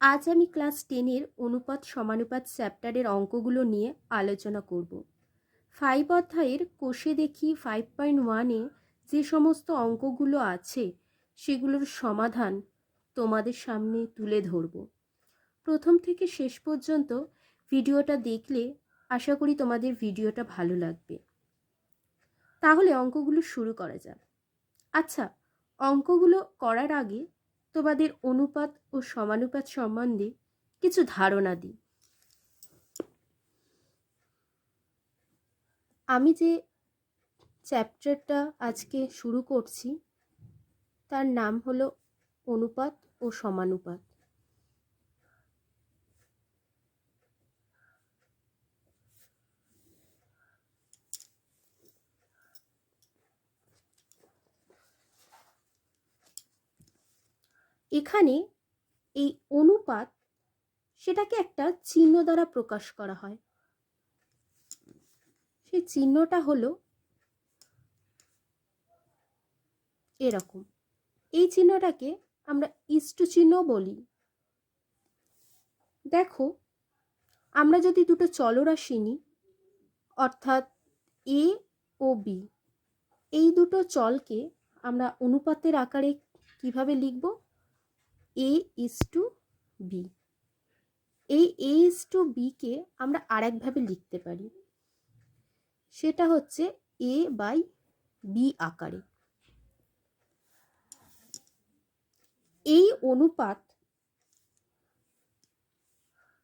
আজ আমি ক্লাস টেনের অনুপাত সমানুপাত চ্যাপ্টারের অঙ্কগুলো নিয়ে আলোচনা করব। ফাইভ অধ্যায়ের কোষে দেখি ফাইভ পয়েন্ট ওয়ানে যে সমস্ত অঙ্কগুলো আছে, সেগুলোর সমাধান তোমাদের সামনে তুলে ধরব। প্রথম থেকে শেষ পর্যন্ত ভিডিওটা দেখলে আশা করি তোমাদের ভিডিওটা ভালো লাগবে। তাহলে অঙ্কগুলো শুরু করা যাক। আচ্ছা অঙ্কগুলো করার আগে তোমাদের অনুপাত ও সমানুপাত সম্বন্ধে কিছু ধারণা দিই। আমি যে চ্যাপ্টারটা আজকে শুরু করছি, তার নাম হলো অনুপাত ও সমানুপাত। এখানে এই অনুপাত সেটাকে একটা চিহ্ন দ্বারা প্রকাশ করা হয়। সেই চিহ্নটা হলো এরকম। এই চিহ্নটাকে আমরা ইষ্টু চিহ্ন বলি। দেখো, আমরা যদি দুটো চলরাশি নিই, অর্থাৎ এ ও বি, এই দুটো চলকে আমরা অনুপাতের আকারে কীভাবে লিখব? এ ইস টু বি এই এ ইস টু বিকে আমরা আরেকভাবে লিখতে পারি। সেটা হচ্ছে এ বাই বি আকারে। এই অনুপাত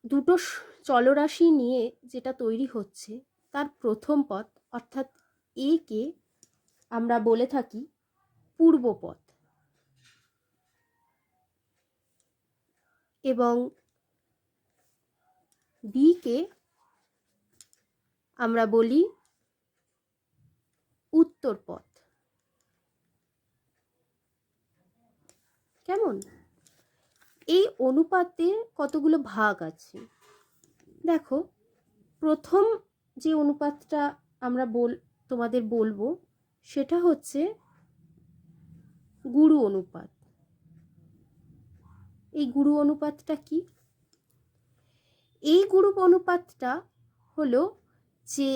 দুটো চলরাশি নিয়ে যেটা তৈরি হচ্ছে, তার প্রথম পথ অর্থাৎ এ কে আমরা বলে থাকি পূর্বপথ এবং বিকে আমরা বলি উত্তর পথ। কেমন? এই অনুপাতে কতগুলো ভাগ আছে? দেখো, প্রথম যে অনুপাতটা আমরা বল, তোমাদের বলব, সেটা হচ্ছে গুরু অনুপাত। এই গুরু অনুপাতটা কি? এই গুরু অনুপাতটা হলো যে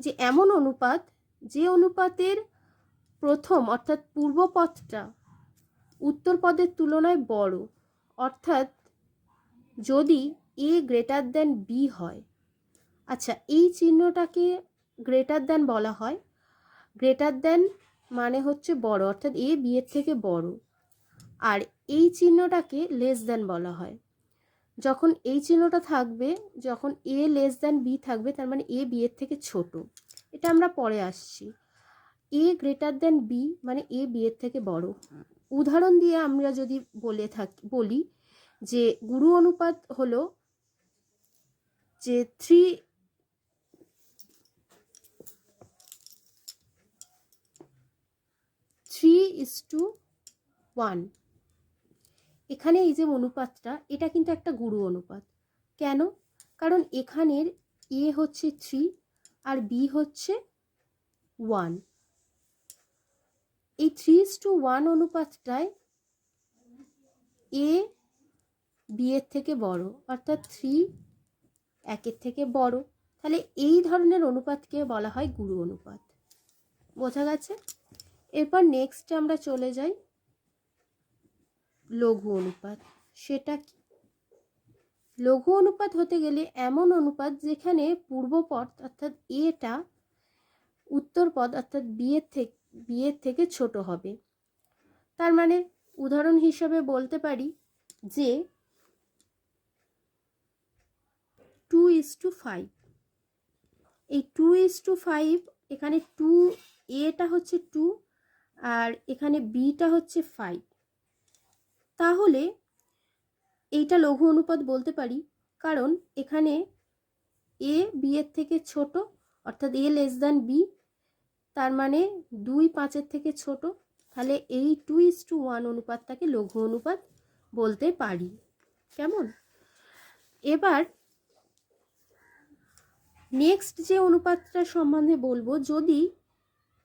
যে এমন অনুপাত, যে অনুপাতের প্রথম অর্থাৎ পূর্ব পথটা উত্তর পদের তুলনায় বড়। অর্থাৎ যদি এ গ্রেটার দেন বি হয় আচ্ছা এই চিহ্নটাকে গ্রেটার দেন বলা হয়। গ্রেটার দেন মানে হচ্ছে বড়, অর্থাৎ এ বি এর থেকে বড়। আর এই চিহ্নটাকে লেস দেন বলা হয়। যখন এই চিহ্নটা থাকবে, যখন এ লেস দেন বি থাকবে, তার মানে এ বি এর থেকে ছোট। এটা আমরা পরে আসছি। এ গ্রেটার দেন বি মানে এ বি এর থেকে বড়। উদাহরণ দিয়ে আমরা যদি বলে থাকি, বলি যে গুরু অনুপাত হলো যে three three is to one এখানে এই যে অনুপাতটা, এটা কিন্তু একটা গুরু অনুপাত। কেন? কারণ এখানের এ হচ্ছে থ্রি আর বি হচ্ছে ওয়ান এই থ্রি ইস টু ওয়ান অনুপাতটায় এ বি এর থেকে বড়, অর্থাৎ থ্রি একের থেকে বড়। তাহলে এই ধরনের অনুপাতকে বলা হয় গুরু অনুপাত। বোঝা গেছে? এরপর নেক্সট আমরা চলে যাই। লঘু অনুপাত। সেটা কি? লঘু অনুপাত হতে গেলে এমন অনুপাত যেখানে পূর্বপদ অর্থাৎ এটা উত্তর পদ অর্থাৎ বিয়ের থেকে বিয়ের থেকে ছোট হবে। তার মানে উদাহরণ হিসাবে বলতে পারি যে টু ইস টু ফাইভ এই টু ইস টু ফাইভ এখানে টু এটা হচ্ছে টু আর এখানে বিটা হচ্ছে ফাইভ তাহলে এইটা লঘু অনুপাত বলতে পারি, কারণ এখানে এ বি এর থেকে ছোট, অর্থাৎ এ লেস দ্যান বি, তার মানে দুই পাঁচের থেকে ছোট, তাহলে এই টু ইস টু ওয়ান অনুপাতটাকে লঘু অনুপাত বলতে পারি। কেমন? এবার নেক্সট যে অনুপাতটা সম্বন্ধে বলব, যদি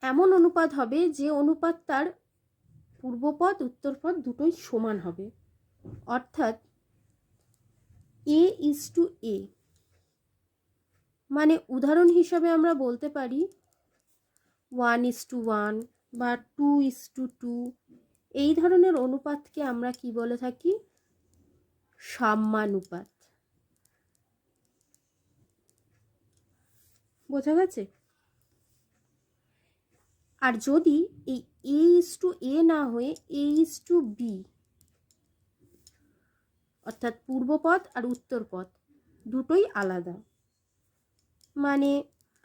এমন অনুপাত হবে যে অনুপাত তার পূর্বপদ, উত্তরপদ দুটোই সমান হবে। অর্থাৎ এ ইজ টু এ মানে উদাহরণ হিসাবে আমরা বলতে পারি ওয়ান ইজ টু ওয়ান বা টু ইজ টু টু এই ধরনের অনুপাতকে আমরা কি বলে থাকি? সাম্যানুপাত। বোঝা গেছে? আর যদি এই এ ইজ টু এ না হয়ে এ ইজ টু বি অর্থাৎ পূর্বপদ আর উত্তরপদ দুটোই আলাদা। মানে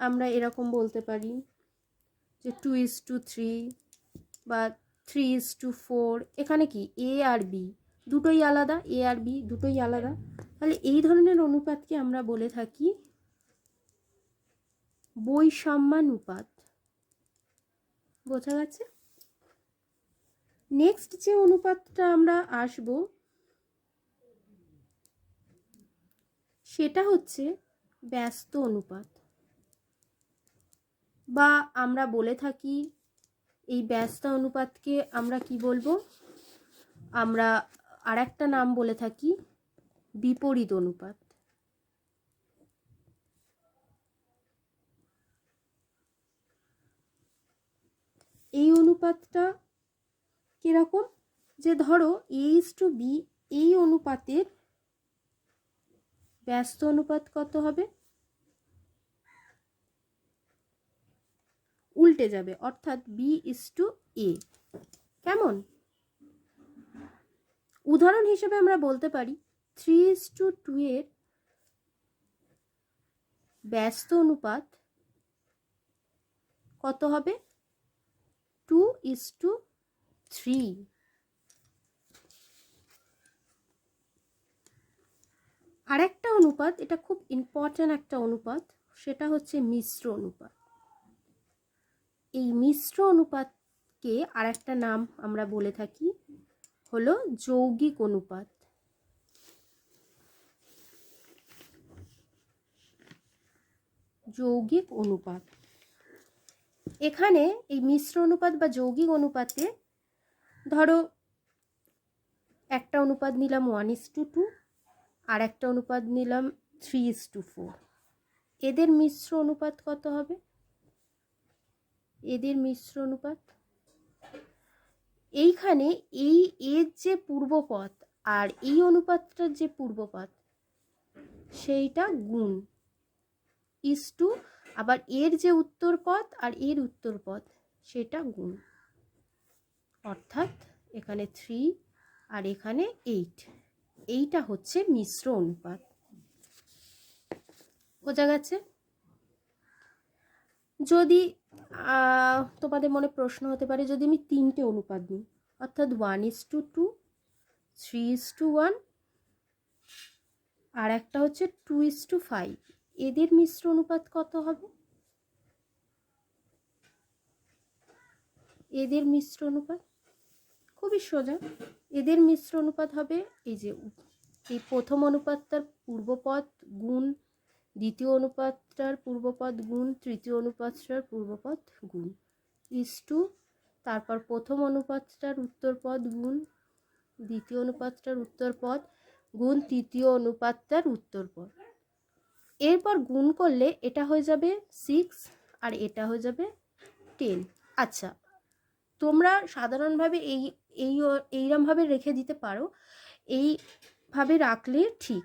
আমরা এরকম বলতে পারি যে টু ইজ টু থ্রি বা থ্রি ইজ টু ফোর এখানে কি এ আর বি দুটোই আলাদা এ আর বি দুটোই আলাদা। তাহলে এই ধরনের অনুপাতকে আমরা বলে থাকি বৈষম্যানুপাত। বোঝা গেছে? নেক্সট যে অনুপাতটা আমরা আসব, সেটা হচ্ছে ব্যস্ত অনুপাত। বা আমরা বলে থাকি এই ব্যস্ত অনুপাতকে আমরা কি বলব? আমরা আর একটা নাম বলে থাকি বিপরীত অনুপাত। এই অনুপাতটা কীরকম? যে ধরো এইচ টু বি এই অনুপাতের ব্যস্ত অনুপাত কত হবে? উল্টে যাবে, অর্থাৎ বি ইস টু এ কেমন? উদাহরণ হিসেবে আমরা বলতে পারি থ্রি ইস টু টু এর ব্যস্ত অনুপাত কত হবে? টু ইস টু থ্রি আরেকটা অনুপাত, এটা খুব ইম্পর্ট্যান্ট একটা অনুপাত, সেটা হচ্ছে মিশ্র অনুপাত। এই মিশ্র অনুপাতকে আরেকটা নাম আমরা বলে থাকি, হলো যৌগিক অনুপাত। যৌগিক অনুপাত। এখানে এই মিশ্র অনুপাত বা যৌগিক অনুপাতে ধরো, একটা অনুপাত নিলাম one is to two two একটা অনুপাত নিলাম থ্রি ইস টু ফোর এদের মিশ্র অনুপাত কত হবে? এদের মিশ্র অনুপাত? এইখানে এই এর যে পূর্বপদ আর এই অনুপাতটার যে পূর্বপদ সেইটা গুণ ইস টু আবার এর যে উত্তর পদ আর এর উত্তর পদ সেটা গুণ। অর্থাৎ এখানে থ্রি আর এখানে এইট এইটা হচ্ছে মিশ্র অনুপাত। বোঝা গেছে? যদি তোমাদের মনে প্রশ্ন হতে পারে, যদি আমি তিনটে অনুপাত নিই, অর্থাৎ one is to two two is to one আর একটা হচ্ছে টু ইস টু ফাইভ এদের মিশ্র অনুপাত কত হবে? এদের মিশ্র অনুপাত? খুবই সোজা। এদের মিশ্র অনুপাত হবে এই যে এই প্রথম অনুপাতটার পূর্বপদ গুণ, দ্বিতীয় অনুপাতটার পূর্বপদ গুণ, তৃতীয় অনুপাতটার পূর্বপদ গুণ। ইস টু তারপর প্রথম অনুপাতটার উত্তরপদ গুণ, দ্বিতীয় অনুপাতটার উত্তরপদ গুণ, তৃতীয় অনুপাতটার উত্তরপদ। এরপর গুণ করলে এটা হয়ে যাবে সিক্স আর এটা হয়ে যাবে টেন আচ্ছা তোমরা সাধারণভাবে এই এই, এইরমভাবে রেখে দিতে পারো, এইভাবে রাখলে ঠিক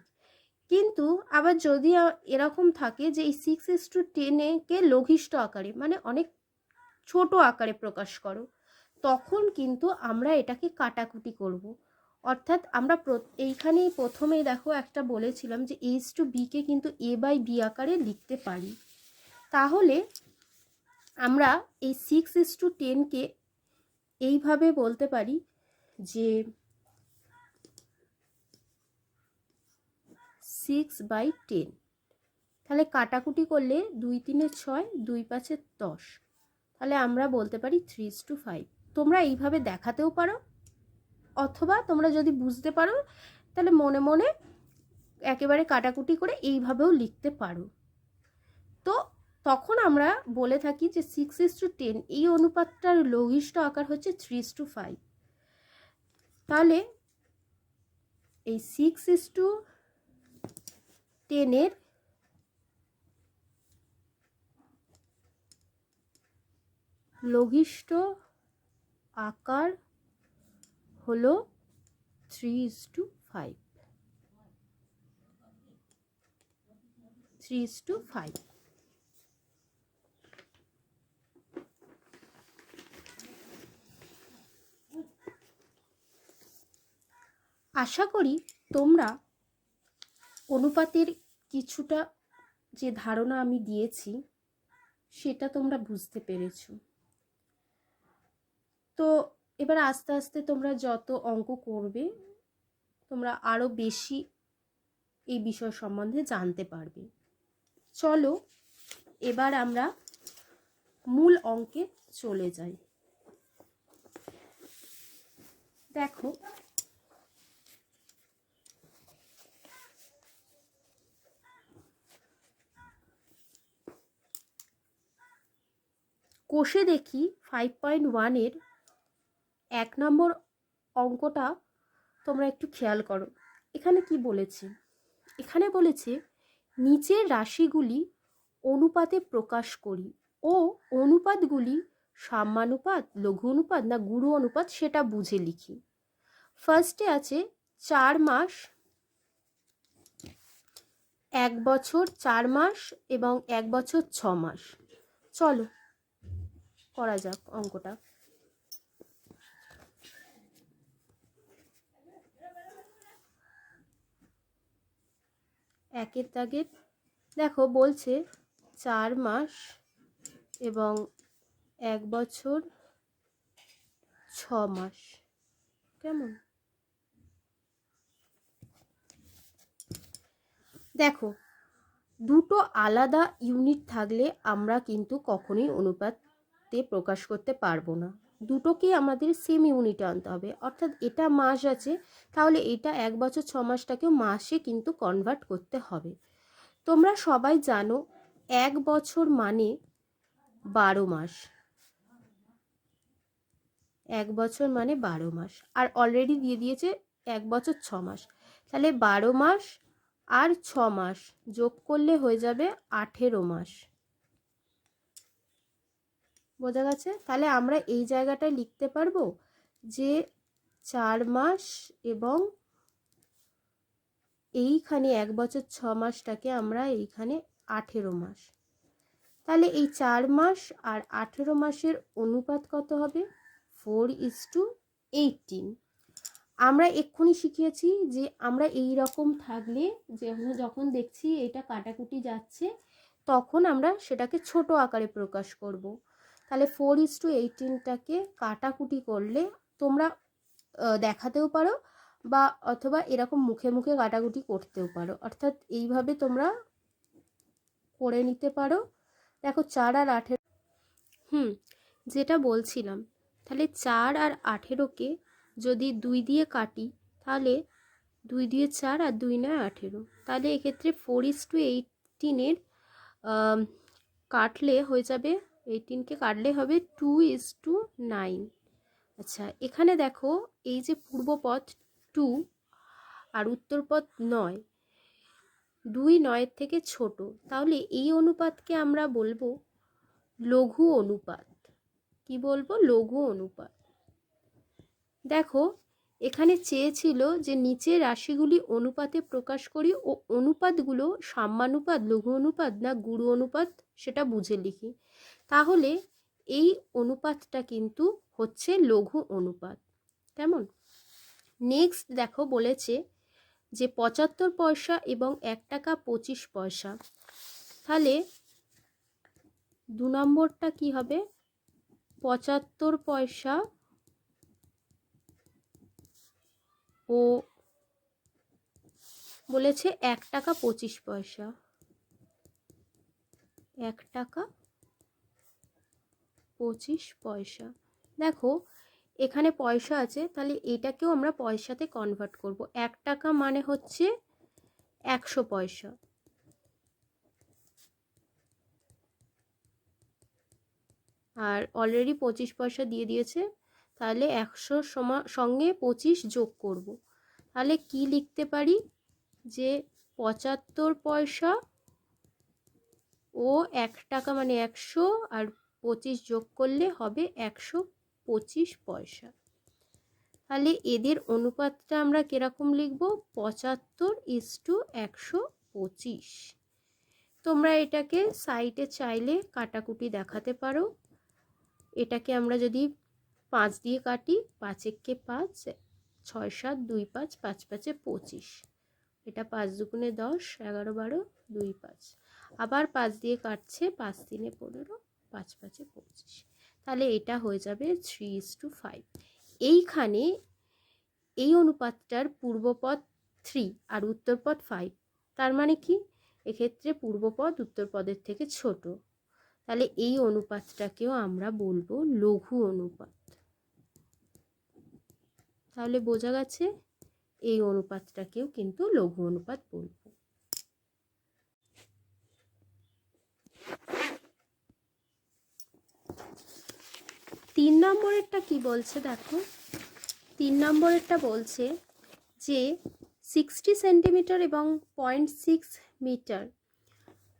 কিন্তু আবার যদি এরকম থাকে যে এই সিক্স এস টু টেনেকে লঘিষ্ঠ আকারে মানে অনেক ছোট আকারে প্রকাশ করো, তখন কিন্তু আমরা এটাকে কাটাকুটি করব। অর্থাৎ আমরা এইখানেই প্রথমেই দেখো একটা বলেছিলাম যে এইচ টু বিকে কিন্তু এ বাই বি আকারে লিখতে পারি তাহলে আমরা এই সিক্স এস টু টেনকে এইভাবে বলতে পারি যে সিক্স বাই টেন তাহলে কাটাকুটি করলে দুই তিনে ছয়, দুই পাঁচে দশ। তাহলে আমরা বলতে পারি থ্রি টু ফাইভ তোমরা এইভাবে দেখাতেও পারো, অথবা তোমরা যদি বুঝতে পারো, তাহলে মনে মনে একেবারে কাটাকুটি করে এইভাবেও লিখতে পারো। তখন আমরা বলে থাকি যে সিক্স ইস টু টেন এই অনুপাতটার লঘিষ্ঠ আকার হচ্ছে থ্রি ইস টু ফাইভ তাহলে এই সিক্স ইস টু টেনের লঘিষ্ঠ আকার হলো three is to five three is to five আশা করি তোমরা অনুপাতের কিছুটা যে ধারণা আমি দিয়েছি, সেটা তোমরা বুঝতে পেরেছ। তো এবার আস্তে আস্তে তোমরা যত অঙ্ক করবে, তোমরা আরও বেশি এই বিষয় সম্বন্ধে জানতে পারবে। চলো, এবার আমরা মূল অঙ্কে চলে যাই। দেখো কোষে দেখি ফাইভ পয়েন্ট ওয়ানের এক নম্বর অঙ্কটা তোমরা একটু খেয়াল করো। এখানে কি বলেছে? এখানে বলেছে, নিচের রাশিগুলি অনুপাতে প্রকাশ করি ও অনুপাতগুলি সাম্যানুপাত লঘু অনুপাত না গুরু অনুপাত সেটা বুঝে লিখি। ফার্স্টে আছে চার মাস, এক বছর চার মাস এবং এক বছর ছ মাস। চলো করা যাক অঙ্কটা। একের দাগের দেখো বলছে চার মাস এবং এক বছর ছ মাস। কেমন? দেখো, দুটো আলাদা ইউনিট থাকলে আমরা কিন্তু কখনোই অনুপাতে প্রকাশ করতে পারব না। দুটোকে আমাদের সেম ইউনিটে আনতে হবে। অর্থাৎ এটা মাস আছে, তাহলে এটা এক বছর, ছ মাসটাকেও মাসে কিন্তু কনভার্ট করতে হবে। তোমরা সবাই জানো, এক বছর মানে বারো মাস। এক বছর মানে বারো মাস। আর অলরেডি দিয়ে দিয়েছে এক বছর, ছ মাস। তাহলে বারো মাস আর ছ মাস যোগ করলে হয়ে যাবে আঠেরো মাস। বোঝা গেছে? তাহলে আমরা এই জায়গাটায় লিখতে পারব যে চার মাস এবং এইখানে এক বছর ছ মাসটাকে আমরা এইখানে আঠেরো মাস। তাহলে এই চার মাস আর আঠেরো মাসের অনুপাত কত হবে? Four is to eighteen. আমরা এক্ষুনি শিখিয়েছি যে আমরা এই রকম থাকলে যে যখন দেখছি এটা কাটাকুটি যাচ্ছে, তখন আমরা সেটাকে ছোট আকারে প্রকাশ করব। তাহলে ফোর ইস টু এইটিনটাকে কাটাকুটি করলে তোমরা দেখাতেও পারো বা অথবা এরকম মুখে মুখে কাটাকুটি করতেও পারো। অর্থাৎ এইভাবে তোমরা করে নিতে পারো। দেখো চার আর আঠেরো, হুম, যেটা বলছিলাম, তাহলে চার আর আঠেরোকে যদি দুই দিয়ে কাটি, তাহলে দুই দিয়ে চার আর দুই নয় আঠেরো। তাহলে এক্ষেত্রে ফোর ইস টু এইটিনের কাটলে হয়ে যাবে এইটিনকে কাটলে হবে টু ইস টু নাইন আচ্ছা এখানে দেখো এই যে পূর্বপথ টু আর উত্তরপথ নয়, দুই নয়ের থেকে ছোট। তাহলে এই অনুপাতকে আমরা বলব লঘু অনুপাত। কি বলব? লঘু অনুপাত। দেখো, এখানে চেয়েছিল যে নিচের রাশিগুলি অনুপাতে প্রকাশ করি ও অনুপাতগুলো সাম্যানুপাত, লঘু অনুপাত না গুরু অনুপাত সেটা বুঝে লিখি। তাহলে এই অনুপাতটা কিন্তু হচ্ছে লঘু অনুপাত। কেমন? নেক্সট দেখো বলেছে যে পঁচাত্তর পয়সা এবং এক টাকা পঁচিশ পয়সা। তাহলে দু নম্বরটা কি হবে? পঁচাত্তর পয়সা ও বলেছে এক টাকা পঁচিশ পয়সা। এক টাকা পঁচিশ পয়সা। দেখো, এখানে পয়সা আছে, তাহলে এটাকেও আমরা পয়সাতে কনভার্ট করব। এক টাকা মানে হচ্ছে একশো পয়সা। আর অলরেডি পঁচিশ পয়সা দিয়ে দিয়েছে, তাহলে একশো সঙ্গে পঁচিশ যোগ করব। তাহলে কি লিখতে পারি? যে পঁচাত্তর পয়সা ও এক টাকা মানে একশো আর পঁচিশ যোগ করলে হবে একশো পঁচিশ পয়সা। তাহলে এদের অনুপাতটা আমরা কীরকম লিখব? পঁচাত্তর ইস টু একশো পঁচিশ। তোমরা এটাকে সাইটে চাইলে কাটাকুটি দেখাতে পারো। এটাকে আমরা যদি পাঁচ দিয়ে কাটি, পাঁচ একে পাঁচ, ছয় সাত, দুই পাঁচ পাঁচ পাঁচে পঁচিশ। এটা পাঁচ দুগুণে দশ, এগারো বারো, দুই পাঁচ। আবার পাঁচ দিয়ে কাটছে পাঁচ তিনে পনেরো। পাঁচ পাঁচে পঁচিশ তাহলে এটা হয়ে যাবে থ্রি ইস টু ফাইভ এইখানে এই অনুপাতটার পূর্বপদ থ্রি আর উত্তরপদ ফাইভ তার মানে কি? এক্ষেত্রে পূর্বপদ উত্তরপদের থেকে ছোট। তাহলে এই অনুপাতটাকেও আমরা বলব লঘু অনুপাত। তাহলে বোঝা গেছে? এই অনুপাতটাকেও কিন্তু লঘু অনুপাত বলব। তিন নম্বরেরটা কি বলছে দেখো? তিন নম্বরেরটা বলছে যে সিক্সটি সেন্টিমিটার এবং পয়েন্ট সিক্স মিটার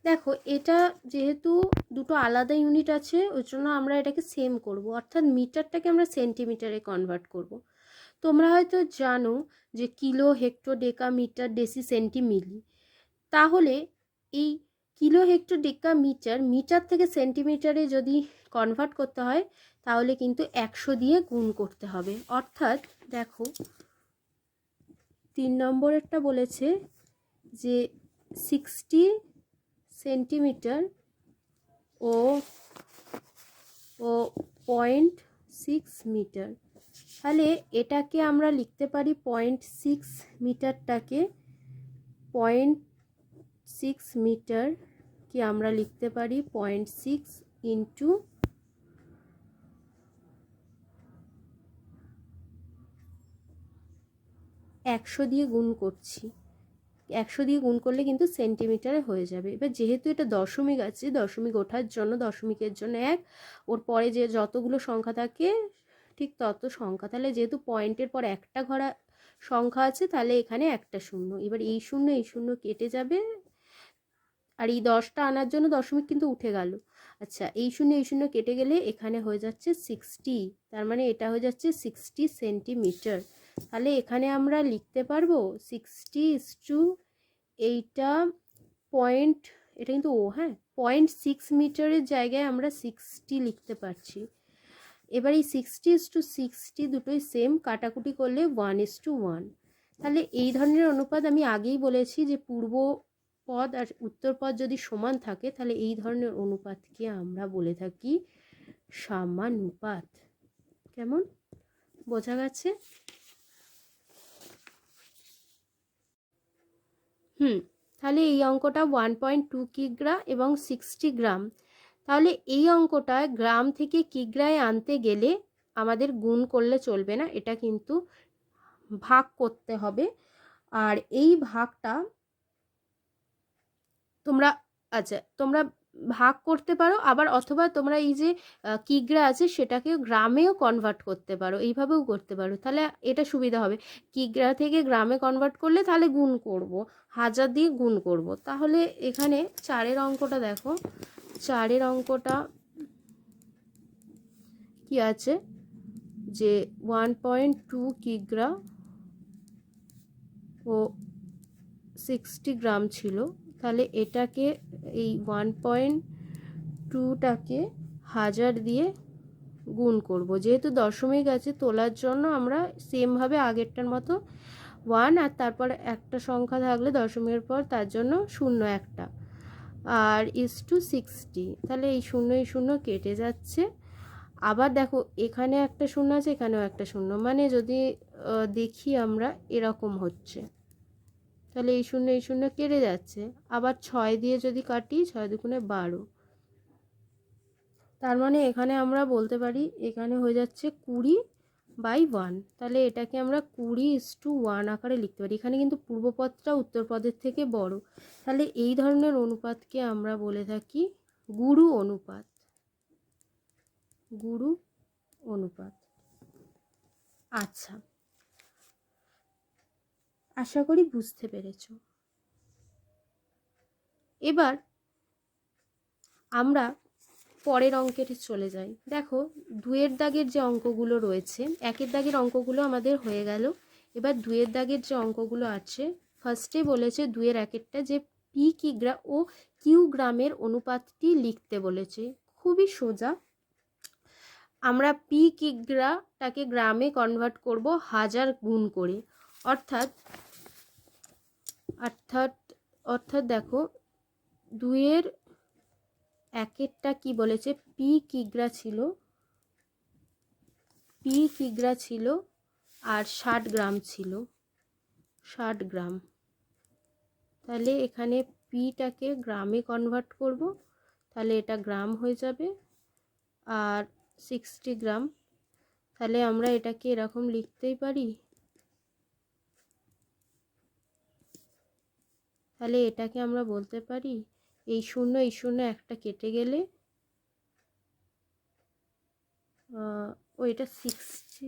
দেখো, এটা যেহেতু দুটো আলাদা ইউনিট আছে, ওই জন্য আমরা এটাকে সেম করব। অর্থাৎ মিটারটাকে আমরা সেন্টিমিটারে কনভার্ট করব। তোমরা হয়তো জানো যে kilo hecto deca metre deci centi milli তাহলে এই kilo hecto deca metre metre থেকে সেন্টিমিটারে যদি কনভার্ট করতে হয় তাহলে কিন্তু একশো দিয়ে গুণ করতে হবে। অর্থাৎ দেখো, তিন নম্বরেরটা বলেছে যে সিক্সটি সেন্টিমিটার ও ও পয়েন্ট সিক্স মিটার তাহলে এটাকে আমরা লিখতে পারি পয়েন্ট সিক্স মিটারটাকে পয়েন্ট সিক্স মিটার কি আমরা লিখতে পারি পয়েন্ট সিক্স ইন্টু একশো দিয়ে গুণ করছি। একশো দিয়ে গুণ করলে কিন্তু সেন্টিমিটারে হয়ে যাবে। এবার যেহেতু এটা দশমিক আছে, দশমিক ওঠার জন্য, দশমিকের জন্য এক, ওর পরে যে যতগুলো সংখ্যা থাকে, ঠিক তত সংখ্যা। তাহলে যেহেতু পয়েন্টের পর একটা ঘোরা সংখ্যা আছে, তাহলে এখানে একটা শূন্য। এবার এই শূন্য এই শূন্য কেটে যাবে। আর এই দশটা আনার জন্য দশমিক কিন্তু উঠে গেল। আচ্ছা এই শূন্য এই শূন্য কেটে গেলে এখানে হয়ে যাচ্ছে সিক্সটি তার মানে এটা হয়ে যাচ্ছে সিক্সটি সেন্টিমিটার তাহলে এখানে আমরা লিখতে পারব সিক্সটি ইস টু এইটা পয়েন্ট এটা কিন্তু ও হ্যাঁ পয়েন্ট সিক্স মিটারের জায়গায় আমরা সিক্সটি লিখতে পারছি। এবার এই সিক্সটি ইস টু সিক্সটি দুটোই সেম কাটাকুটি করলে ওয়ান ইস টু ওয়ান তাহলে এই ধরনের অনুপাত আমি আগেই বলেছি যে পূর্ব পদ আর উত্তর পদ যদি সমান থাকে, তাহলে এই ধরনের অনুপাতকে আমরা বলে থাকি সামানুপাত। কেমন? বোঝা গেছে? হুম, তাহলে এই অঙ্কটা ওয়ান পয়েন্ট টু কিগ্রা এবং সিক্সটি গ্রাম তাহলে এই অঙ্কটা গ্রাম থেকে কিগ্রায় আনতে গেলে আমাদের গুণ করলে চলবে না, এটা কিন্তু ভাগ করতে হবে। আর এই ভাগটা তোমরা আচ্ছা তোমরা ভাগ করতে পারো। আবার অথবা তোমরা এই যে কিগ্রা আছে সেটাকে গ্রামেও কনভার্ট করতে পারো। এইভাবেও করতে পারো। তাহলে এটা সুবিধা হবে। কিগ্রা থেকে গ্রামে কনভার্ট করলে তাহলে গুণ করব। হাজার দিয়ে গুণ করব। তাহলে এখানে চারের অঙ্কটা দেখো। চারের অঙ্কটা কি আছে? যে ওয়ান পয়েন্ট টু কিগ্রা ও সিক্সটি গ্রাম ছিল। তাহলে এটাকে এই ওয়ান পয়েন্ট টুটাকে হাজার দিয়ে গুণ করব। যেহেতু দশমিক আছে তোলার জন্য আমরা সেমভাবে আগেরটার মতো ওয়ান আর তারপর একটা সংখ্যা থাকলে দশমিকের পর তার জন্য শূন্য একটা। আর ইস টু সিক্সটি তাহলে এই শূন্য এই শূন্য কেটে যাচ্ছে। আবার দেখো, এখানে একটা শূন্য আছে, এখানেও একটা শূন্য। মানে যদি দেখি আমরা এরকম হচ্ছে। তাহলে এই শূন্য এই শূন্য কেটে যাচ্ছে। আবার ছয় দিয়ে যদি কাটি, ছয় দুগুণে বারো। তার মানে এখানে আমরা বলতে পারি, এখানে হয়ে যাচ্ছে কুড়ি বাই ওয়ান। তাহলে এটাকে আমরা কুড়ি ইস টু ওয়ান আকারে লিখতে পারি। এখানে কিন্তু পূর্বপদটা উত্তরপদের থেকে বড়। তাহলে এই ধরনের অনুপাতকে আমরা বলে থাকি গুরু অনুপাত। গুরু অনুপাত। আচ্ছা। আশা করি বুঝতে পেরেছ। এবার আমরা পরের অঙ্কের চলে যাই। দেখো দুয়ের দাগের যে অঙ্কগুলো রয়েছে, একের দাগের অঙ্কগুলো আমাদের হয়ে গেল। এবার দুয়ের দাগের যে অঙ্কগুলো আছে ফার্স্টে বলেছে দুয়ের একেরটা যে পি কিগ্রা ও কিউ গ্রামের অনুপাতটি লিখতে বলেছে। খুবই সোজা। আমরা পি কিগ্রাটাকে গ্রামে কনভার্ট করব হাজার গুণ করে। অর্থাৎ অর্থাৎ অর্থাৎ দেখো, দুইয়ের একেরটা কি বলেছে? পি কিগ্রা ছিল পি কিগ্রা ছিল আর ষাট গ্রাম ছিল। ষাট গ্রাম। তাহলে এখানে পিটাকে গ্রামে কনভার্ট করব, তাহলে এটা গ্রাম হয়ে যাবে। আর সিক্সটি গ্রাম, তাহলে আমরা এটাকে এরকম লিখতেই পারি। তাহলে এটাকে আমরা বলতে পারি, এই শূন্য এই শূন্য একটা কেটে গেলে ও এটা সিক্সটি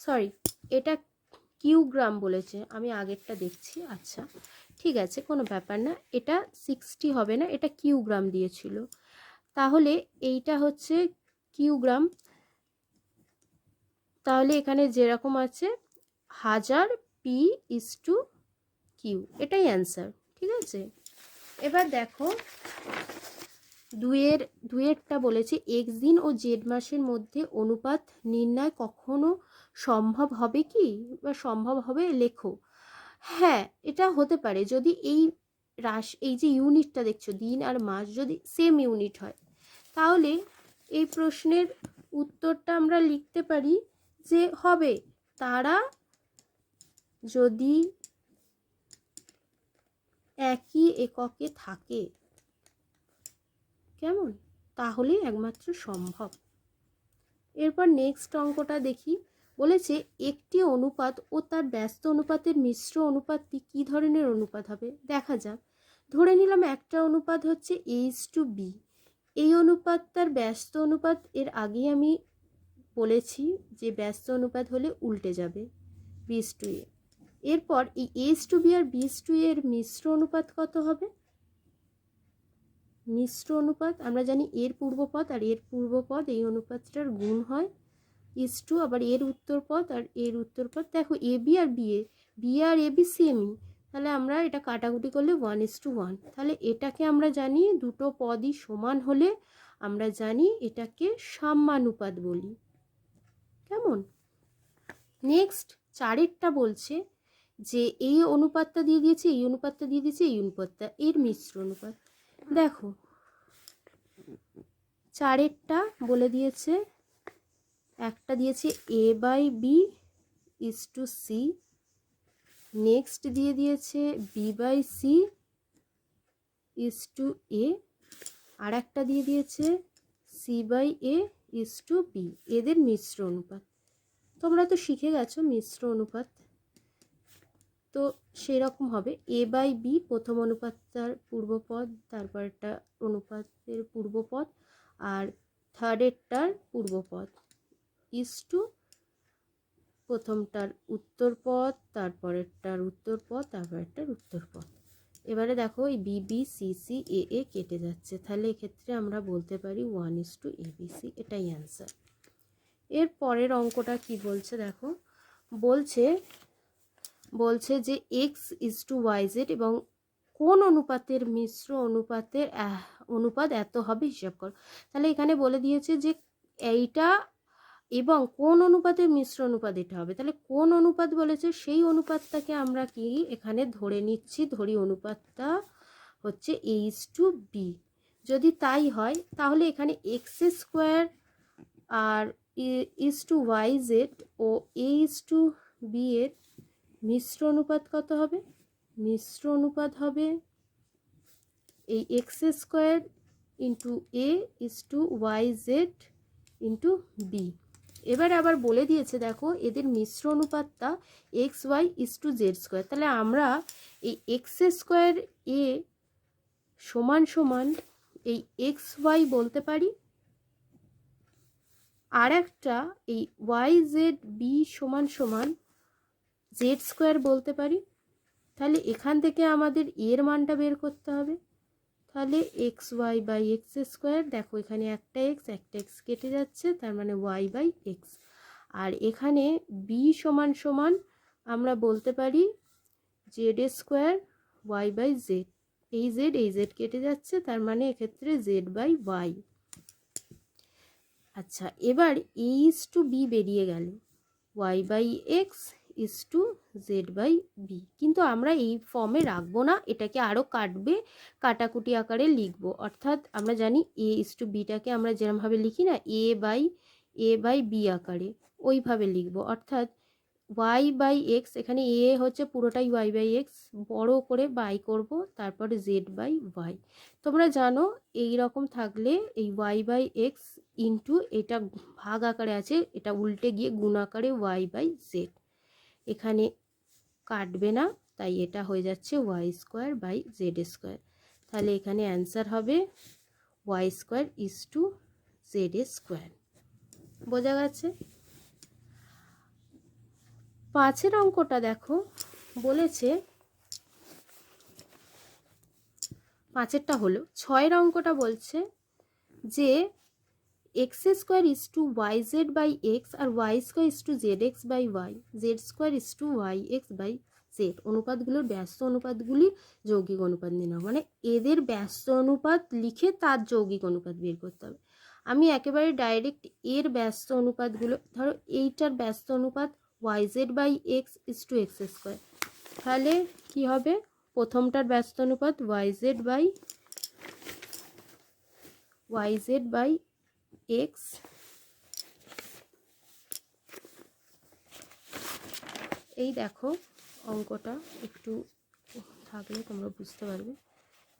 সরি এটা কিউগ্রাম বলেছে, আমি আগেরটা দেখছি আচ্ছা ঠিক আছে, কোনো ব্যাপার না, এটা সিক্সটি হবে না, এটা কিউগ্রাম দিয়েছিল, তাহলে এইটা হচ্ছে কিউগ্রাম, তাহলে এখানে যেরকম আছে, হাজার পি ইস টু কিউ এটাই অ্যান্সার ঠিক আছে? এবার দেখো দুয়ের দুয়েরটা বলেছে এক্স দিন ও জেড মাসের মধ্যে অনুপাত নির্ণয় কখনো সম্ভব হবে কি? বা সম্ভব হবে লেখো। হ্যাঁ এটা হতে পারে। যদি এই রাস এই যে ইউনিটটা দেখছ, দিন আর মাস যদি সেম ইউনিট হয়, তাহলে এই প্রশ্নের উত্তরটা আমরা লিখতে পারি যে হবে। তারা যদি একই এককে থাকে। কেমন? তাহলেই একমাত্র সম্ভব। এরপর নেক্সট অঙ্কটা দেখি। বলেছে, একটি অনুপাত ও তার ব্যস্ত অনুপাতের মিশ্র অনুপাতটি কী ধরনের অনুপাত হবে? দেখা যাক। ধরে নিলাম একটা অনুপাত হচ্ছে এইচ টু বি এই অনুপাত তার ব্যস্ত অনুপাত, এর আগেই আমি বলেছি যে ব্যস্ত অনুপাত হলে উল্টে যাবে। বিস টু এ এরপর এই এইচ টু বি আর বিস টু এর মিশ্র অনুপাত কত হবে? মিশ্র অনুপাত, আমরা জানি এর পূর্বপদ আর এর পূর্বপদ এই অনুপাতটার গুণ হয় ইস টু আবার এর উত্তর উত্তরপদ আর এর উত্তরপদ দেখো এ বি আর বি এ বি আর এ বি সেমই তাহলে আমরা এটা কাটাকুটি করলে ওয়ান ইস টু ওয়ান তাহলে এটাকে আমরা জানি দুটো পদই সমান হলে আমরা জানি এটাকে সাম্যানুপাত বলি। কেমন? নেক্সট চারেরটা বলছে যে এই অনুপাতটা দিয়ে দিয়েছে, এই অনুপাতটা দিয়ে দিয়েছে, এই অনুপাতটা, এর মিশ্র অনুপাত। দেখো, চারেরটা বলে দিয়েছে, একটা দিয়েছে A by B is to C next দিয়ে দিয়েছে B by C is to A আর একটা দিয়ে দিয়েছে C by A is to B এদের মিশ্র অনুপাত। তোমরা তো শিখে গেছো মিশ্র অনুপাত। তো সেরকম হবে। এ বাই বি প্রথম অনুপাতটার পূর্বপদ, তারপরটা অনুপাতের পূর্বপদ, আর থার্ডেরটার পূর্বপদ। ইস টু প্রথমটার উত্তর উত্তরপদ, তারপরেরটার উত্তর উত্তরপদ, তারপরেরটার উত্তরপদ। এবারে দেখো এই B B C A A কেটে যাচ্ছে। তাহলে এক্ষেত্রে আমরা বলতে পারি one is to A B C এটাই অ্যান্সার এর পরের অঙ্কটা কি বলছে দেখো? বলছে বলছে যে X is to Y Z এবং কোন অনুপাতের মিশ্র অনুপাতের অনুপাত এত হবে হিসাব করো। তাহলে এখানে বলে দিয়েছে যে এইটা এবং কোন অনুপাতের মিশ্র অনুপাত এটা হবে। তাহলে কোন অনুপাত বলেছে? সেই অনুপাতটাকে আমরা কি এখানে ধরে নিচ্ছি? ধরি অনুপাতটা হচ্ছে এইচ টু বি যদি তাই হয়, তাহলে এখানে এক্স স্কোয়ার আর ইস টু ওয়াই জেড ও এইচ টু বি এর মিশ্র অনুপাত কত হবে? মিশ্র অনুপাত হবে এই X square into A is to Y Z into B এবার আবার বলে দিয়েছে, দেখো, এদের মিশ্র অনুপাতটা X Y is to Z square তাহলে আমরা এই এক্স স্কোয়ার এ সমান সমান এই এক্স ওয়াই বলতে পারি। আর একটা এই ওয়াই জেড বি সমান সমান জেড স্কোয়ার বলতে পারি? তাহলে এখান থেকে আমাদের এর মানটা বের করতে হবে। তাহলে X Y by X square দেখো এখানে একটা এক্স একটা এক্স কেটে যাচ্ছে, তার মানে ওয়াই বাই এক্স আর এখানে বি সমান সমান আমরা বলতে পারি Z square Y by Z এই জেড এই জেড কেটে যাচ্ছে, তার মানে এক্ষেত্রে জেড বাই ওয়াই আচ্ছা এবার এ ইস টু বি বেরিয়ে গেল। Y by X is to Z by B কিন্তু আমরা এই ফর্মে রাখব না, এটাকে আরও কাটবে, কাটাকুটি আকারে লিখব। অর্থাৎ আমরা জানি এ ইস টু বিটাকে আমরা যেরমভাবে লিখি না A by A by B আকারে ওইভাবে লিখব। অর্থাৎ ওয়াই বাই এক্স এখানে এ হচ্ছে পুরোটাই ওয়াই বাই এক্স বড় করে বাই করব, তারপরে জেড বাই ওয়াই তোমরা জানো এই রকম থাকলে এই ওয়াই বাই এক্স ইন্টু এটা ভাগ আকারে আছে, এটা উল্টে গিয়ে গুণ আকারে ওয়াই বাই জেড এখানে কাটবে না, তাই এটা হয়ে যাচ্ছে Y square by Z square. তাহলে এখানে অ্যান্সার হবে Y square is to Z square. বোঝা গেছে? পাঁচের অঙ্কটা দেখো, বলেছে পাঁচেরটা হলো, ছয়ের অঙ্কটা বলছে যে X square is to Y Z by X R Y square is to Z X by Y Z square is to Y X by Z অনুপাতগুলোর ব্যস্ত অনুপাতগুলি যৌগিক অনুপাত নাও। মানে এদের ব্যস্ত অনুপাত লিখে তার যৌগিক অনুপাত বের করতে হবে। আমি একেবারে ডাইরেক্ট এর ব্যস্ত অনুপাতগুলো, ধরো এইটার ব্যস্ত অনুপাত Y Z by X is to X square তাহলে কী হবে? প্রথমটার ব্যস্ত অনুপাত Y Z by Y Z by X এই দেখো অঙ্কটা একটু থাকলে তোমরা বুঝতে পারবে।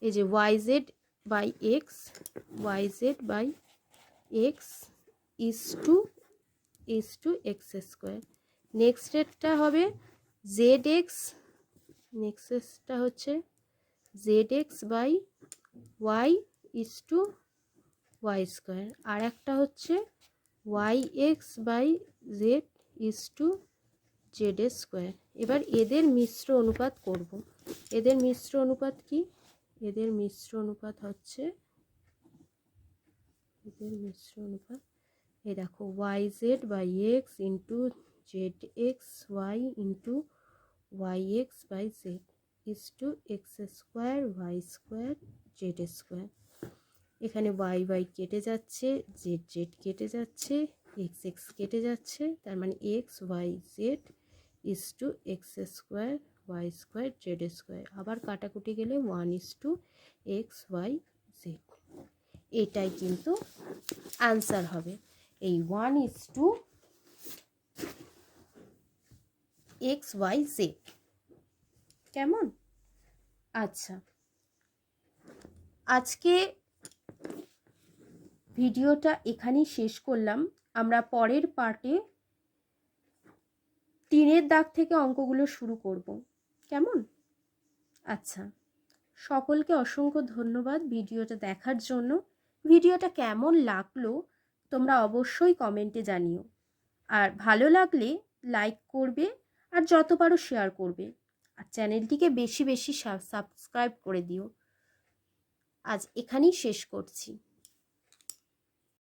এই যে Y Z by X Y Z by X is to is to X square next রেটটা হবে জেড এক্স নেক্সটটা হচ্ছে Z X by Y is to Y square আর একটা হচ্ছে Y X by Z is to Z square এবার এদের মিশ্র অনুপাত করব। এদের মিশ্র অনুপাত কি? এদের মিশ্র অনুপাত হচ্ছে, এদের মিশ্র অনুপাত, এই দেখো Y Z by X into Z X Y into Y X by Z is to X square Y square Z square এখানে ওয়াই ওয়াই কেটে যাচ্ছে জেড জেড কেটে যাচ্ছে এক্স এক্স কেটে যাচ্ছে, তার মানে X Y Z is to X square Y square Z square আবার কাটাকুটি গেলে one is to X Y Z এটাই কিন্তু আনসার হবে। এই one is to X Y Z কেমন? আচ্ছা। আজকে ভিডিওটা এখানেই শেষ করলাম। আমরা পরের পার্টে তিনের দাগ থেকে অঙ্কগুলো শুরু করব। কেমন? আচ্ছা সকলকে অসংখ্য ধন্যবাদ ভিডিওটা দেখার জন্য। ভিডিওটা কেমন লাগল তোমরা অবশ্যই কমেন্টে জানিও। আর ভালো লাগলে লাইক করবে আর যত পারো শেয়ার করবে। আর চ্যানেলটিকে বেশি বেশি সাবস্ক্রাইব করে দিও। আজ এখানেই শেষ করছি।